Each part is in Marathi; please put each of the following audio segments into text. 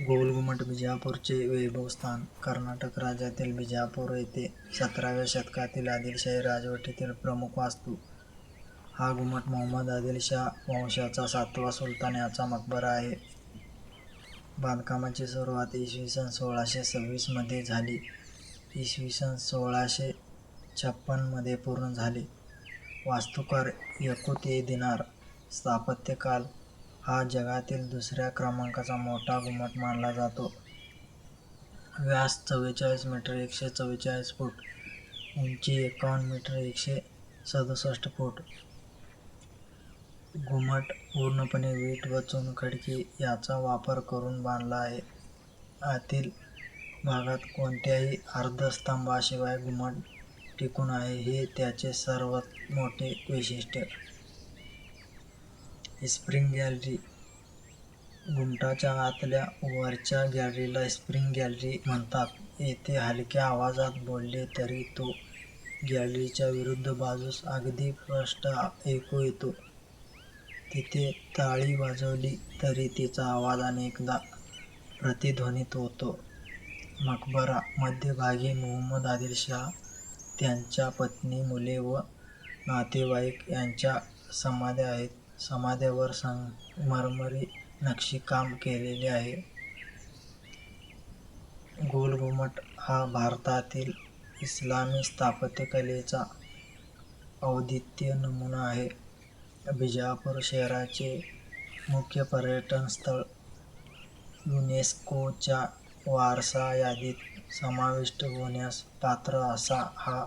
गोलघुमट बिजापूरचे वैभवस्थान कर्नाटक राज्यातील बिजापूर येथे सतराव्या शतकातील आदिलशाही राजवटीतील प्रमुख वास्तू. हा घुमट मोहम्मद आदिलशाह वंशाचा सातवा सुलतान याचा मकबरा आहे. बांधकामाची सुरुवात इसवी सन सोळाशे सव्वीसमध्ये झाली. इसवी सन सोळाशे छप्पनमध्ये पूर्ण झाले. वास्तुकार यकुते दिनार स्थापत्यकाल हा जगातील दुसऱ्या क्रमांकाचा मोठा घुमट मानला जातो. व्यास चव्वेचाळीस मीटर एकशे चव्वेचाळीस फूट. उंची एकावन्न मीटर एकशे सदुसष्ट फूट. घुमट पूर्णपणे वीट व चुनखडकी याचा वापर करून बांधला आहे. आतील भागात कोणत्याही अर्धस्तंभाशिवाय घुमट टिकून आहे हे त्याचे सर्वात मोठे वैशिष्ट्य. Spring gallery. गुंटाच्या आतल्या वरच्या गॅलरीला स्प्रिंग गॅलरी म्हणतात. येथे हलक्या आवाजात बोलले तरी तो गॅलरीच्या विरुद्ध बाजूस अगदी स्पष्ट ऐकू येतो. तिथे ताळी वाजवली तरी तिचा आवाज अनेकदा प्रतिध्वनित होतो. मकबरा. मध्यभागी मोहम्मद आदिलशाह, त्यांच्या पत्नी, मुले व नातेवाईक यांच्या समाध्या आहेत. समाध्यावर संगमरमरी नक्षीकाम केलेले आहे. गोलघुमट हा भारतातील इस्लामी स्थापत्यकलेचा औदित्य नमुना आहे. बिजापूर शहराचे मुख्य पर्यटन स्थळ. युनेस्कोच्या वारसा यादीत समाविष्ट होण्यास पात्र असा हा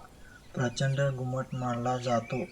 प्रचंड घुमट मानला जातो.